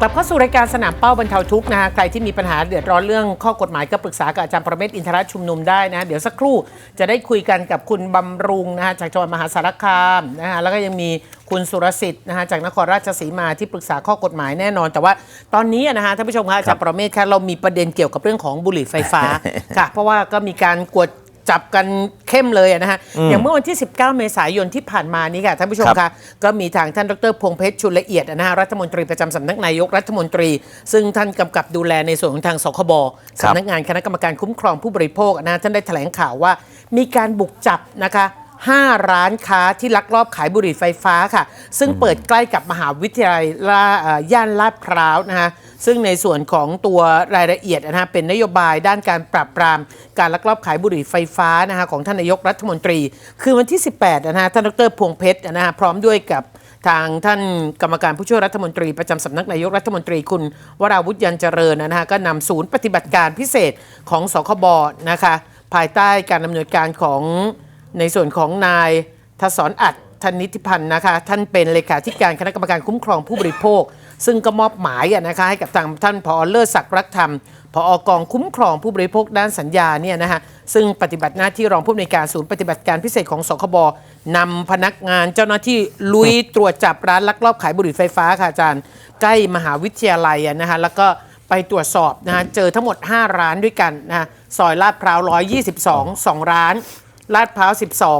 กลับเข้าสู่รายการสนามเป้าบรรเทาทุกข์นะฮะใครที่มีปัญหาเดือดร้อนเรื่องข้อกฎหมายก็ปรึกษากับอาจารย์ประเมศวร์อินทรชุมนุมได้นะ เดี๋ยวสักครู่จะได้คุยกันกับคุณบำรุงนะฮะจากจังหวัดมหาสารคามนะฮะแล้วก็ยังมีคุณสุรสิทธิ์นะฮะจากนครราชสีมาที่ปรึกษาข้อกฎหมายแน่นอน แต่ว่าตอนนี้นะฮะท่านผู้ชมคะอาจารย์ประเมศคะเรามีประเด็นเกี่ยวกับเรื่องของบุหรี่ไฟฟ้าค่ะเพราะว่าก็มีการกวด จับกันเข้มเลยอะนะฮะ อย่างเมื่อวันที่ 19 เมษายนที่ผ่านมานี้ค่ะท่านผู้ชมครัคะบก็มีทางท่านดรพงษ์เพชรชุนละเอียดนะฮะรัฐมนตรีประจำสำนักนายกรัฐมนตรี ซึ่งท่านกำกับดูแลในส่วนของทางสคบครับสำนักงานคณะกรรมการคุ้มครองผู้บริโภคนะฮะท่านได้แถลงข่าวว่า มีการบุกจับนะคะ 5 ร้านค้าที่ลักลอบขายบุหรี่ไฟฟ้าค่ะ ซึ่งเปิดใกล้กับมหาวิทยาลัยย่านลาดพร้าวนะฮะซึ่งในส่วนของตัวรายละเอียดนะฮะเป็นนโยบายด้านการปราบปราม การลักลอบขายบุหรี่ไฟฟ้านะฮะของท่านนายกรัฐมนตรี คือวันที่ 18นะฮะท่านดรพวงเพชรนะฮะพร้อมด้วยกับทางท่านกรรมการผู้ช่วยรัฐมนตรีประจำสำนักนายกรัฐมนตรีคุณ วราวุฒิยันเจริญนะฮะก็นำศูนย์ปฏิบัติการพิเศษของสคบนะคะภายใต้การดำเนินการของ ในส่วนของนายทศรอัดธนิติพันธ์นะคะ ท่านเป็นเลขาธิการคณะกรรมการคุ้มครองผู้บริโภค ซึ่งก็มอบหมายนะคะให้กับทางท่านผอเลิศศักดิ์รักธรรมผอกองคุ้มครองผู้บริโภคด้านสัญญาเนี่ยนะฮะซึ่งปฏิบัติหน้าที่รองผู้อำนวยการศูนย์ปฏิบัติการพิเศษของสคบนำพนักงานเจ้าหน้าที่ลุยตรวจจับร้านลักลอบขายบุหรี่ไฟฟ้าค่ะอาจารย์ ใกล้มหาวิทยาลัยนะฮะแล้วก็ไปตรวจสอบนะฮะเจอทั้งหมด 5 ร้านด้วยกันนะะซอยลาดพร้าว 122 2 ร้าน ลาดพร้าว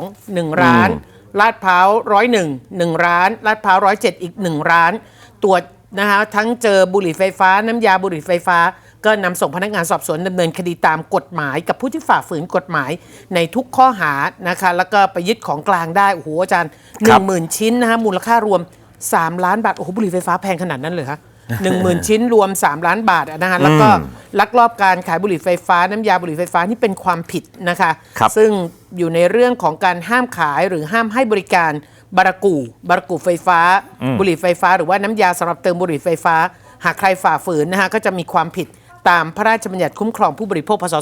12 1 ร้าน ลาดพร้าวร้อยหนึ่งหนึ่งร้าน ลาดพร้าวร้อยเจ็ดอีกหนึ่งร้าน ตรวจนะคะทั้งเจอบุหรี่ไฟฟ้า น้ำยาบุหรี่ไฟฟ้า ก็นำส่งพนักงานสอบสวนดำเนินคดีตามกฎหมาย กับผู้ที่ฝ่าฝืนกฎหมายในทุกข้อหานะคะ แล้วก็ไปยึดของกลางได้โอ้โหอาจารย์หครันึ่บงหมื่นชิ้นนะคะมูลค่ารวม 3 ล้านบาทโอ้โหบุหรี่ไฟฟ้าแพงขนาดนั้นเลยคะ หนึ่งหมื่นชิ้นรวม 3 ล้านบาทอะนะคะแล้วก็ลักลอบการขายบุหรี่ไฟฟ้า น้ำยาบุหรี่ไฟฟ้านี่เป็นความผิดนะคะ ครับซึ่งอยู่ในเรื่องของการห้ามขายหรือห้ามให้บริการบารากูบารากูไฟฟ้า บุหรี่ไฟฟ้า หรือว่าน้ำยาสำหรับเติมบุหรี่ไฟฟ้า หากใครฝ่าฝืนนะฮะก็จะมีความผิดตามพระราชบัญญัติคุ้มครองผู้บริโภคพศ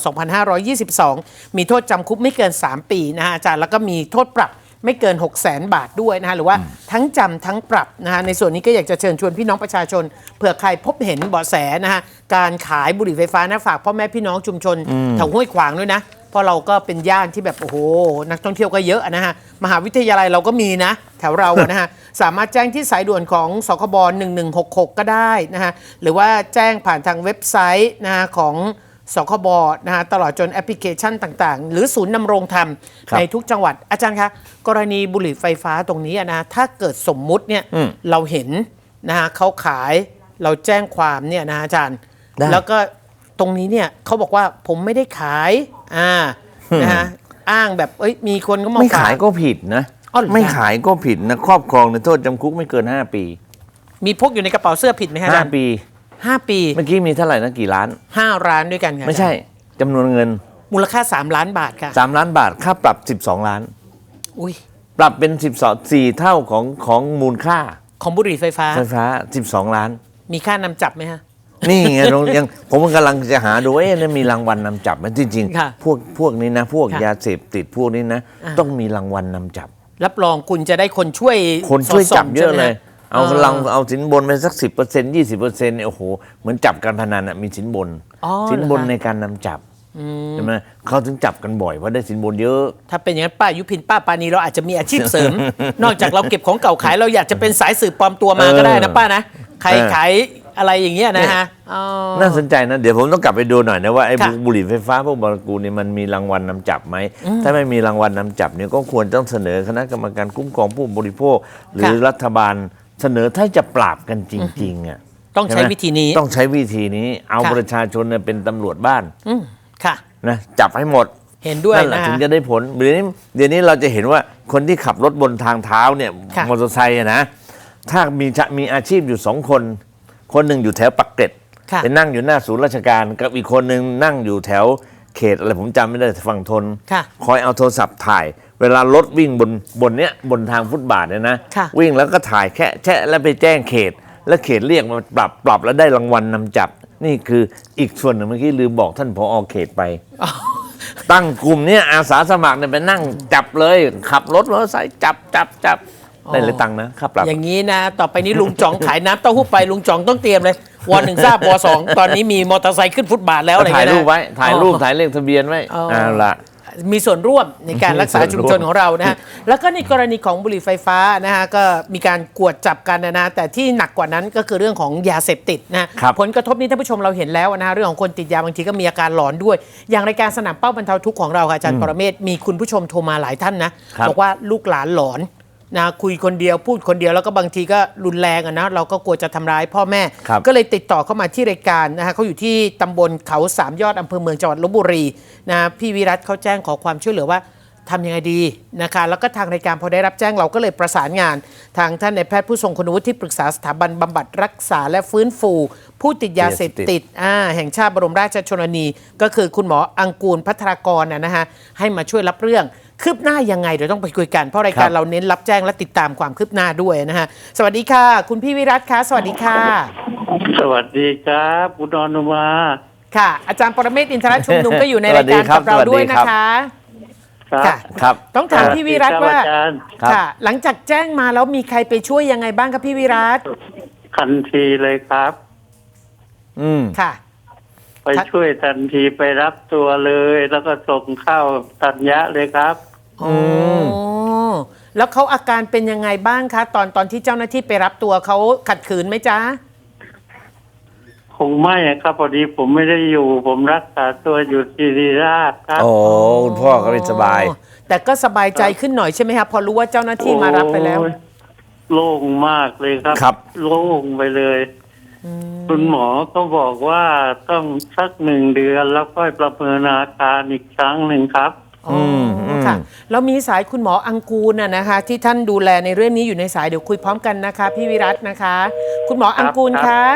2522 มีโทษจำคุกไม่เกิน 3 ปีนะฮะอาจารย์แล้วก็มีโทษปรับ ไม่เกิน 6 0 0 0 0 0บาทด้วยนะฮะหรือว่าทั้งจำทั้งปรับนะฮะในส่วนนี้ก็อยากจะเชิญชวนพี่น้องประชาชนเผื่อใครพบเห็นเบาะแสนะฮะการขายบุหรี่ไฟฟ้านะฝากพ่อแม่พี่น้องชุมชนแถวห้วยขวางด้วยนะเพราะเราก็เป็นย่านที่แบบโอ้โหนักท่องเที่ยวก็เยอะนะฮะมหาวิทยาลัยเราก็มีนะ แถวเราอะนะฮะสามารถแจ้งที่สายด่วนของสคบ1166 ก็ได้นะฮะหรือว่าแจ้งผ่านทางเว็บไซต์นะฮะของ สคบนะฮะตลอดจนแอปพลิเคชันต่างๆ หรือศูนย์นำรงธรรม ครับในทุกจังหวัดอาจารย์คะกรณีบุหรี่ไฟฟ้าตรงนี้อะนะถ้าเกิดสมมุติเนี่ยอืมเราเห็นนะฮะเขาขายเราแจ้งความเนี่ยนะอาจารย์ ได้ แล้วก็ตรงนี้เนี่ยเขาบอกว่าผมไม่ได้ขายอ่านะฮะอ้างแบบเอ้ยมีคนก็มาไม่ฝขายก็ผิดนะอ๋อเหรอ ไม่ขายก็ผิดนะ ครอบครองในโทษจำคุกไม่เกิน 5 ปีมีพกอยู่ในกระเป๋าเสื้อผิดไหมฮะอาจารย์ 5 ปี ห้าปีเมื่อกี้มีเท่าไหร่นะกี่ล้าน ห้าร้านด้วยกันค่ะไม่ใช่จำนวนเงินมูลค่า3ล้านบาทค่ะ3ล้านบาทค่าปรับ12ล้าน อุ้ยปรับเป็น12 4เท่าของของมูลค่าของบุหรี่ไฟฟ้าไฟฟ้า12ล้าน มีค่านำจับไหมฮะ นี่ไงเรายังผมกำลังจะหาดูว่าเอ๊ะเนี่ยมีรางวัลนำจับไหมจริงค่ะๆพวกพวกนี้นะ พวกค่ะยาเสพติดพวกนี้นะ อ่า ต้องมีรางวัลนำจับ รับรองคุณจะได้คนช่วยคนช่วยจับเยอะสดส่งเลยใช่ไหมฮะ เอาลังเอาสินบนไปสักสิบเปอร์เซ็นต์ยี่สิบเปอร์เซ็นต์เนี่ยโอ้โหเหมือนจับการพนันอะมีสินบนอ๋อสินบนเหรอคะในการนำจับใช่ไหมเขาถึงจับกันบ่อยเพราะได้สินบนเยอะ ถ้าเป็นอย่างนั้นป้ายุพินป้าปานีเราอาจจะมีอาชีพเสริม นอกจากเราเก็บของเก่าขายเราอยากจะเป็นสายสืบปลอมตัวมาก็ได้นะป้านะใครเออขายอะไรอย่างเงี้ยนะฮะอ๋อน่าสนใจนะ เดี๋ยวผมต้องกลับไปดูหน่อยนะว่าไอ้ค่ะบุหรี่ไฟฟ้าพวกบารากูเนี่ยมันมีรางวัลนำจับไหม ถ้าไม่มีรางวัลนำจับเนี่ยก็ควรต้องเสนอคณะกรรมการคุ้มครองผู้บริโภค หรือค่ะรัฐบาล เสนอถ้าจะปราบกันจริง ๆอะต้องใช้ช่ไหมวิธีนี้ต้องใช้วิธีนี้ เอาค่ะประชาชนเนี่ยเป็นตำรวจบ้านอืมค่ะนะจับให้หมดเห็นด้วยนั่นแหละนะถึงฮะจะได้ผลเดี๋ยวนี้เดี๋ยวนี้เราจะเห็นว่าคนที่ขับรถบนทางเท้าเนี่ยค่ะมอเตอร์ไซค์อะนะถ้ามีจะมีอาชีพอยู่สองคน คนหนึ่งอยู่แถวปักเกร็ดค่ะไปนั่งอยู่หน้าศูนย์ราชการ กับอีกคนหนึ่งนั่งอยู่แถวเขตอะไรผมจำไม่ได้ฝั่งทนค่ะคอยเอาโทรศัพท์ถ่ายเวลารถวิ่งบนบนเนี้ยบนทางฟุตบาทเนี่ยนะค่ะ วิ่งแล้วก็ถ่ายแค่แชะแล้วไปแจ้งเขต แล้วเขตเรียกมาปรับปรับแล้วได้รางวัลนำจับ นี่คืออีกส่วนหนึ่งเมื่อกี้ลืมบอกท่านผอเขตไป อ๋อตั้งกลุ่มเนี่ยอาสาสมัครเนี่ยไปนั่งจับเลย ขับรถมอเตอร์ไซค์จับจับจับได้เลยตังค์นะค่าปรับอย่างนี้นะ ต่อไปนี้ลุงจ่องขายน้ำเต้าหู้ไปลุงจ่องต้องเตรียมเลยวอหนึ่งทราบวอสองตอนนี้มีมอเตอร์ไซค์ขึ้นฟุตบาทแล้วอะไรถ่ายเงี้ยนะรูปไว้ถ่ายรูปอ๋อถ่ายเลขทะเบียนไว้อ๋อ เอาละ มีส่วนร่วมในการรักษามีส่ชุวนมร่วมชนของเรานะฮะแล้วก็ในกรณีของบุหรี่ไฟฟ้านะฮะก็มีการกวดจับกันนะนะแต่ที่หนักกว่านั้นก็คือเรื่องของยาเสพติดนะฮะครับผลกระทบนี้ท่านผู้ชมเราเห็นแล้วนะฮะเรื่องของคนติดยาบางทีก็มีอาการหลอนด้วย อย่างรายการสนามเป้าบรรเทาทุกข์ของเราค่ะอาจารย์ปรเมศมีคุณผู้ชมโทรมาหลายท่านนะครับบอกว่าลูกหลานหลอน นะคุยคนเดียวพูดคนเดียวแล้วก็บางทีก็รุนแรงอะนะเราก็กลัวจะทำร้ายพ่อแม่ครับก็เลยติดต่อเข้ามาที่รายการนะฮะเขาอยู่ที่ตำบลเขาสามยอดอำเภอเมืองจังหวัดลบบุรีนะพี่วิรัตเขาแจ้งขอความช่วยเหลือว่าทำยังไงดีนะคะ แล้วก็ทางรายการพอได้รับแจ้งเราก็เลยประสานงาน ทางท่านในายแพทย์ผู้ทรงคุณวุฒิที่ปรึกษาสถาบันบำบัดรักษาและฟื้นฟู ผู้ติดยาเสพติดอ่าแห่งชาติบรมราชชนนี ก็คือคุณหมออังกูลพัทรากรนะนะฮะให้มาช่วยรับเรื่อง คืบหน้ายังไงเดี๋ยวต้องไปคุยกัน เพราะรายการครับเราเน้นรับแจ้งและติดตามความคืบหน้าด้วยนะฮะสวัสดีค่ะ คุณพี่วิรัตคะสวัสดีค่ะ สวัสดีครับคุณอนุมาค่ะ อาจารย์ปรเมศวร์อินทรชุมนุมก็อยู่ในสวัรายสดีการครับกับเราสวัสดีด้วยครันะบคะครับค่ะครับ ต้องถามพี่วิรัตว่าอาจารย์ครับค่ะ หลังจากแจ้งมาแล้วมีใครไปช่วยยังไงบ้างครับพี่วิรัตทันทีเลยครับ อืมค่ะ ไปช่วยทันทีไปรับตัวเลย แล้วก็ส่งเข้าตัญญะเลยครับ อ๋อแล้วเขาอาการเป็นยังไงบ้างคะ ตอนตอนที่เจ้าหน้าที่ไปรับตัวเขาขัดขืนไหมจ๊ะ คงไม่อะครับพอดีผมไม่ได้อยู่ ผมรักษาตัวอยู่ที่รีราชครับ โอ้คุณพ่อก็ไม่สบาย อ๋อแต่ก็สบายใจขึ้นหน่อยใช่ไหมครับพอรู้ว่าเจ้าหน้าที่มารับไปแล้ว โอ้ยโล่งมากเลยครับ ครับ โล่งไปเลย คุณหมอก็บอกว่าต้องสักหนึ่งเดือนแล้วค่อยประเมินอาการอีกครั้งหนึ่งครับ อ๋ออม ค่ะแล้วมีสายคุณหมออังกูลน่ะนะคะ ที่ท่านดูแลในเรื่องนี้อยู่ในสายเดี๋ยวคุยพร้อมกันนะคะ พี่วิรัตนะคะ คุณหมออังกูลครัคะบ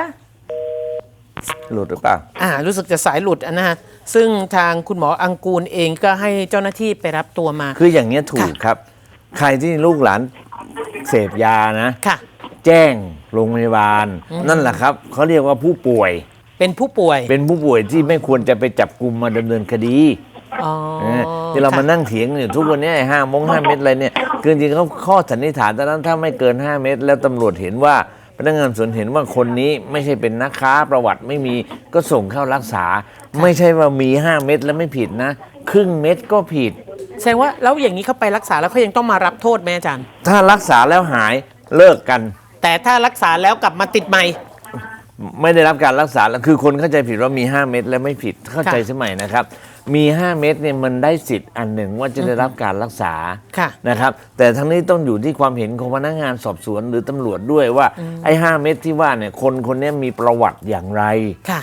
หลุดหรือเปล่าอ่า รู้สึกจะสายหลุดอะนะฮะซึ่งทางคุณหมออังกูลเองก็ให้เจ้าหน้าที่ไปรับตัวมา คืออย่างเงี้ยถูกครับ ใครที่ลูกหลานเสพยานะ ค่ะ แจ้งโรงพยาบาล นั่นแหละครับเขาเรียกว่าผู้ป่วย เป็นผู้ป่วย เป็นผู้ป่วยที่ไม่ควรจะไปจับกลุ่มมาดำเนินคดี อ๋อ เออ ที่เรามาค่ะนั่งเถียงเนี่ยทุกวันเนี้ห้ามงห้าเม็ดอะไรเนี่ยคือจริงๆเขาข้อสันนิษฐานตอนนั้นถ้าไม่เกิน 5 เม็ดแล้วตำรวจเห็นว่าพนักงานสวนเห็นว่าคนนี้ไม่ใช่เป็นนักค้าประวัติไม่มีก็ส่งเข้ารักษา ไม่ใช่ว่ามี 5 เม็ดแล้วไม่ผิดนะ ครึ่งเม็ดก็ผิด แสดงว่าแล้วอย่างนี้เขาไปรักษาแล้วเขายังต้องมารับโทษไหมอาจารย์ ถ้ารักษาแล้วหายเลิกกัน แต่ถ้ารักษาแล้วกลับมาติดใหม่ ไม่ได้รับการรักษาแล้วคือคนเข้าใจผิดว่ามี 5 เม็ดแล้วไม่ผิดเข้าใจสมัยนะครับ มี 5 เม็ดเนี่ยมันได้สิทธิ์อันหนึ่งว่าจะได้รับการรักษาค่ะนะครับ แต่ทั้งนี้ต้องอยู่ที่ความเห็นของพนักงานสอบสวนหรือตำรวจด้วยว่าไอ้5เม็ดที่ว่าเนี่ยคนคนนี้มีประวัติอย่างไรค่ะ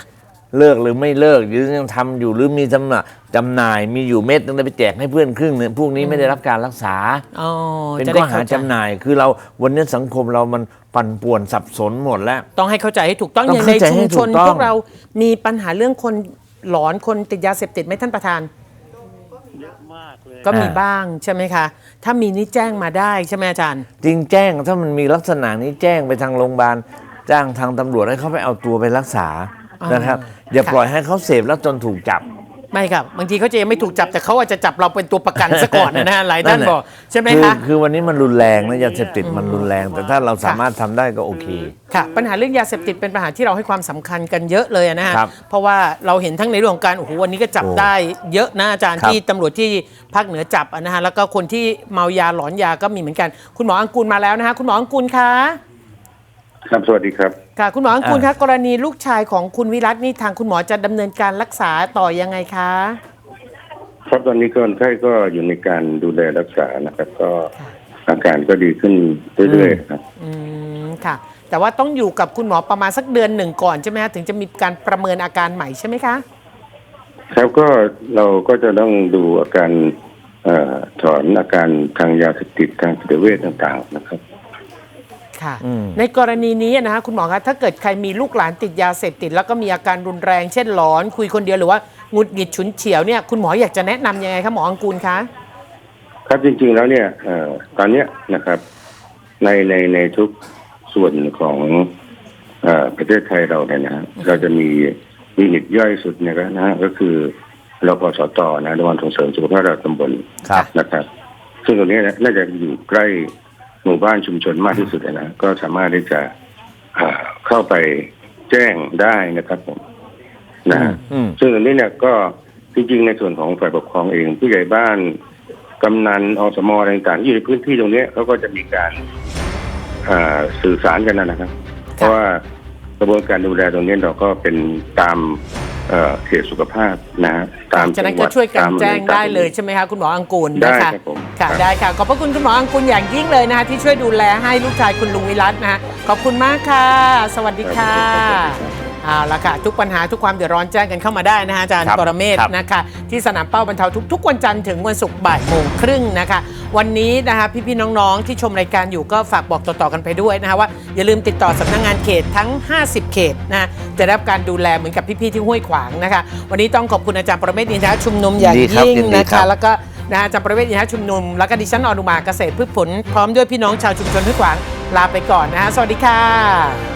เลิกหรือไม่เลิกหรือยังทำอยู่หรือมีจำหน่ายจำหน่ายมีอยู่เม็ดนึงแล้วไปแจกให้เพื่อนครึ่งหนึงพวกนี้ไม่ได้รับการรักษา อ๋อเป็นจะข้ได้อหาเข้าใจจำหน่ายคือเราวันนี้สังคมเรามันปั่นป่วนสับสนหมดแล้ว ต้องให้เข้าใจให้ถูกต้องต้อองย่างในเข้าใจชุให้มถูชกนต้อง พวกเรามีปัญหาเรื่องคน หลอนคนติดยาเสพติดไหมท่านประธาน เยอะมากเลยก็มีอ่าบ้างใช่ไหมคะ ถ้ามีนี่แจ้งมาได้ใช่ไหมอาจารย์ จริงแจ้งถ้ามันมีลักษณะนี้แจ้งไปทางโรงพยาบาลจ้างทางตำรวจให้เขาไปเอาตัวไปรักษาอ่านนะครับ อย่าค่ะปล่อยให้เขาเสพแล้วจนถูกจับ ไม่ครับ บางทีเขาจะยังไม่ถูกจับแต่เขาอาจจะจับเราเป็นตัวประกันซะก่อนนะฮะหลายท่านนั่นแหละบอกใช่ไหมคือคะ คือวันนี้มันรุนแรงนะยาเสพติดมันรุนแรง แต่ถ้าเราสามารถทำได้ก็โอเค ค่ะปัญหาเรื่องยาเสพติดเป็นปัญหาที่เราให้ความสำคัญกันเยอะเลยนะฮะครับเพราะว่าเราเห็นทั้งในเรื่องของการโอ้โหวันนี้ก็จับโอ้ได้เยอะนะอาจารย์ครับที่ตำรวจที่ภาคเหนือจับอะนะฮะแล้วก็คนที่เมายาหลอนยาก็มีเหมือนกัน คุณหมออังกูลมาแล้วนะฮะคุณหมออังกูลคะ ครับสวัสดีครับ ค่ะคุณหมออังกูลอ่าคะกรณีลูกชายของคุณวิรัตนี่ทางคุณหมอจะดำเนินการรักษาต่อยังไงคะ ครับตอนนี้คนไข้ก็อยู่ในการดูแลรักษานะครับ ก็อาการก็ดีขึ้นเรื่อยๆครับ อืมค่ะ แต่ว่าต้องอยู่กับคุณหมอประมาณสักเดือนหนึ่งก่อนใช่ไหมฮะถึงจะมีการประเมินอาการใหม่ใช่ไหมคะ ครับก็เราก็จะต้องดูอาการเอ่อถอนอาการทางยาเสพติดทางจิตเวชต่างๆนะครับ ค่ะอืมในกรณีนี้นะฮะคุณหมอคะถ้าเกิดใครมีลูกหลานติดยาเสพติด แล้วก็มีอาการรุนแรง เช่นหลอน คุยคนเดียวหรือว่าหงุดหงิดฉุนเฉียวเนี่ยคุณหมออยากจะแนะนำยังไงคะหมออังกูลคะครับจริงๆแล้วเนี่ยเอ่อตอนเนี้ยนะครับ ในในในทุกส่วนของเออประเทศไทยเราเนี่ยนะฮะเราจะมียูนิตย่อยสุดเนี่ยก็นะฮะก็คือรพสตนะโรงพยาบาลส่งเสริมสุขภาพระดับตำบลครับ นะครับ ซึ่งตรงนี้น่าจะอยู่ใกล้ หมู่บ้านชุมชนมากที่สุดนะก็สามารถที่จะอ่าเข้าไปแจ้งได้นะครับผมนะฮะอืมซึ่งอันนี้เนี่ยก็จริงๆในส่วนของฝ่ายปกครองเองผู้ใหญ่บ้านกำนันอสมอะไรต่างๆที่อยู่ในพื้นที่ตรงเนี้ยเขาก็จะมีการอ่าสื่อสารกันนะครับ เพราะว่ากระบวนการดูแลตรงนี้เราก็เป็นตาม เอ่อเขตสุขภาพนะฮะตามฉะนั้นจังหก็วัดช่วยกันตามแจ้งต่าได้ๆเลยใช่ไหมคะคุณหมออังกูลได้นะคะครับผมค่ะครับได้ค่ะขอบพระคุณคุณหมออังกูลอย่างยิ่งเลยนะคะที่ช่วยดูแลให้ลูกชายคุณลุงวิรัตนะคะขอบคุณมากค่ะ สวัสดีค่ะครับเอาละค่ะ ทุกปัญหาทุกความเดือดร้อนแจ้งกันเข้ามาได้นะคะอาจารย์ครับปรเมศครับ นะคะ ที่สนามเป้าบรรเทาทุกทุกวันจันทร์ถึงวันศุกร์บ่ายโมงครึ่งนะคะ วันนี้นะคะพี่ๆน้องๆ ที่ชมรายการอยู่ก็ฝากบอกต่อๆกันไปด้วยนะคะว่าอย่าลืมติดต่อสำนักงานเขตทั้ง 50 เขตนะ จะได้รับการดูแลเหมือนกับพี่ๆที่ห้วยขวางนะคะ วันนี้ต้องขอบคุณอาจารย์ปรเมศอินทรชุมนุมอย่างดีครับยิ่งยินดีนะครัคะ บ แล้วก็นะฮะอาจารย์ประเวศอินทรชุมนุม แล้วก็ดิฉันอนุมาเกษตรพืชผล พร้อมด้วยพี่น้องชาวชุมชนห้วยขวางลาไปก่อนนะฮะสวัสดีค่ะ